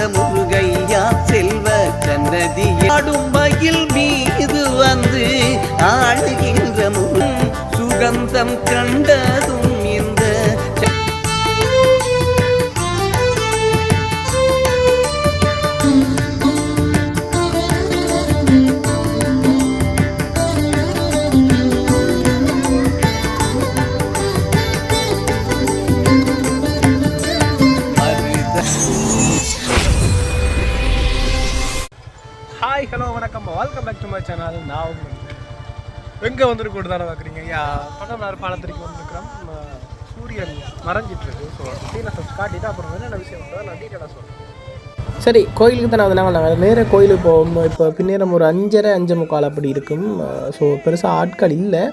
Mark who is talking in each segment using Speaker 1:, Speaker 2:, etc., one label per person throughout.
Speaker 1: வந்த முருகையா செல்வ சன்னதி ஆடும் மயில் மீது வந்து ஆடுகின்ற முருகன் சுகந்தம் கண்டதும்
Speaker 2: ஹாய் ஹலோ வணக்கம். Welcome back to my channel நான் உங்க எங்கே வந்துட்டு கூட தானே பார்க்குறீங்க? யா படம் பாலத்திற்கு வந்துருக்கிறோம். சூரியன் மறைஞ்சிட்டு இருக்கு. ஸோ டீட்டெயில்ஸ் காட்டிட்டு அப்புறம் என்னென்ன விஷயம் நான் டீட்டெயிலாக சொல்கிறேன் சரி கோயிலுக்கு தானே வந்தாங்க நாங்கள் நேராக கோயிலுக்கு போவோம். இப்போ பின்னேரம் ஒரு அஞ்சரை அஞ்சு முக்கால் அப்படி இருக்கும். ஸோ பெருசாக ஆட்கள் இல்லை.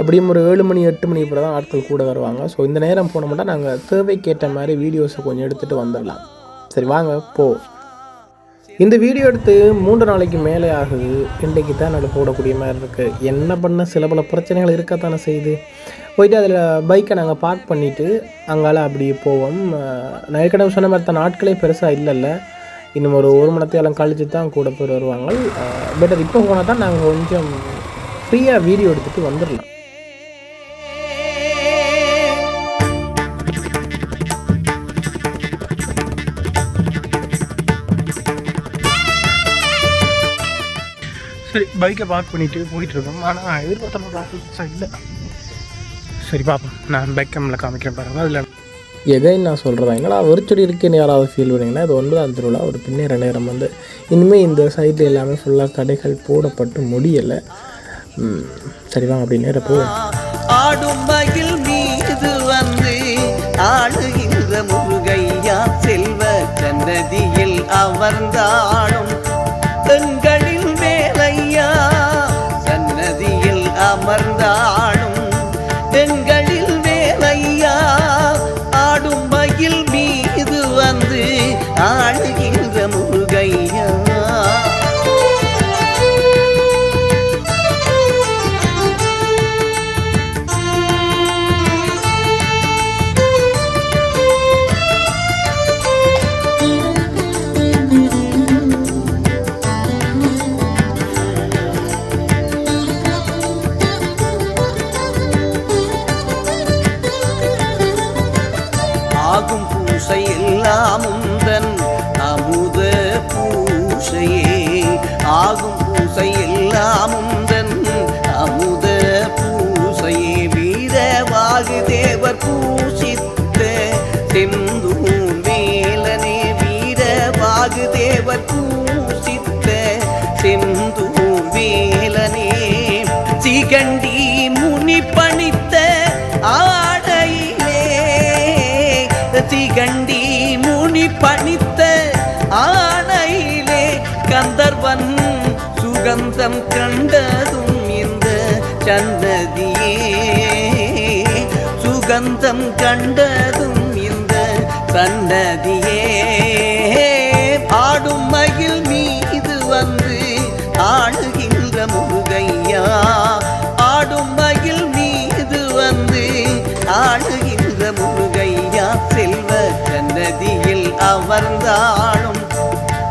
Speaker 2: எப்படியும் ஒரு ஏழு மணி எட்டு மணி இப்போ தான் ஆட்கள் கூட வருவாங்க. ஸோ இந்த நேரம் போனோம்னா நாங்கள் தேவைக்கேற்ற மாதிரி வீடியோஸை கொஞ்சம் எடுத்துகிட்டு வந்துடலாம். சரி வாங்க போ. இந்த வீடியோ எடுத்து மூன்று நாளைக்கு மேலே ஆகுது. இன்றைக்கு தான் நான் போடக்கூடிய மாதிரி இருக்குது என்ன பண்ண சில பல பிரச்சனைகள் இருக்கத்தானே செய்யுது. போயிட்டு அதில் பைக்கை நாங்கள் பார்க் பண்ணிவிட்டு அங்கால அப்படி போவோம். நான் ஏற்கனவே சொன்ன மாதிரி தான் நாட்களே பெருசாக இல்லைல்ல. இன்னும் ஒரு ஒரு மணத்தையெல்லாம் கழிச்சு தான் கூட போய் வருவாங்க. பெட்டர் இப்போ போனால் தான் நாங்கள் கொஞ்சம் ஃப்ரீயாக வீடியோ எடுத்துகிட்டு வந்துடலாம். சரி பைக்கை பார்க் பண்ணிட்டு போயிட்டு இருக்கோம் ஆனால் எதிர்பார்த்த பார்க்க இல்லை. சரி பார்ப்போம் நான் பைக் கேமில் காமிக்கிறேன் பாருங்க. அதில் எதை நான் சொல்கிறதா என்னடா ஒரு செடி இருக்குன்னு யாராவது ஃபீல் பண்ணீங்கன்னா இது ஒன்பதாம் திருவிழா. ஒரு பின்னேற நேரம் வந்து இனிமேல் இந்த சைடில் எல்லாமே ஃபுல்லாக கடைகள் போடப்பட்டு முடியலை. ம், சரி வாங்க அப்படி நேரம் போவோம்.
Speaker 1: ஆடும் மகிழ் மீது வந்து ஆடுகின்ற முருகையா செல்வ சன்னதியில் அமர்ந்தாடும் பெண்களில் ஆகும் பூசை எல்லாம் உந்தன். அமுத பூசையே. ஆகும் பூசை எல்லாம் கண்டி முனி பணித்த ஆனையிலே கந்தர்வன் சுகந்தம் கண்டதும் இந்த சன்னதியே. சுகந்தம் கண்டதும் இந்த சன்னதியே.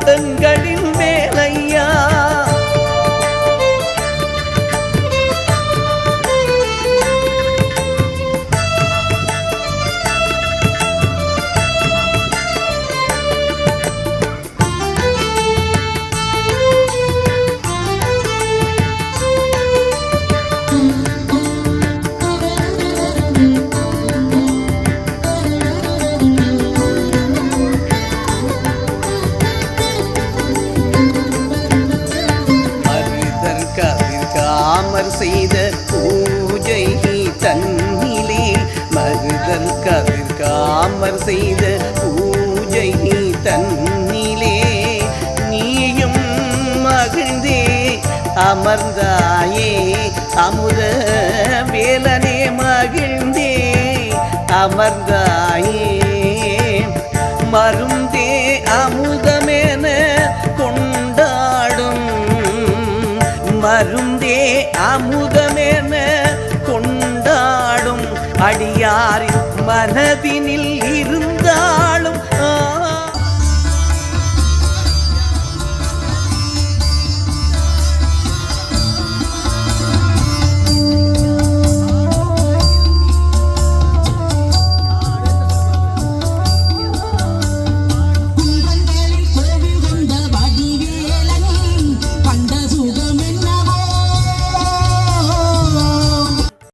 Speaker 1: பெண்களின் மேலையா? காமர் செய்த பூஜை தன்னிலே. மருதர் கவிர்காமர் செய்த பூஜை தன்னிலே. நீயும் மகிழ்ந்தே அமர்ந்தாயே. அமுத வேலனே மகிழ்ந்தே அமர்ந்தாயே. மருந்தே அமுதமென கொண்டாடும் அடியாரின் மனதினில் இரு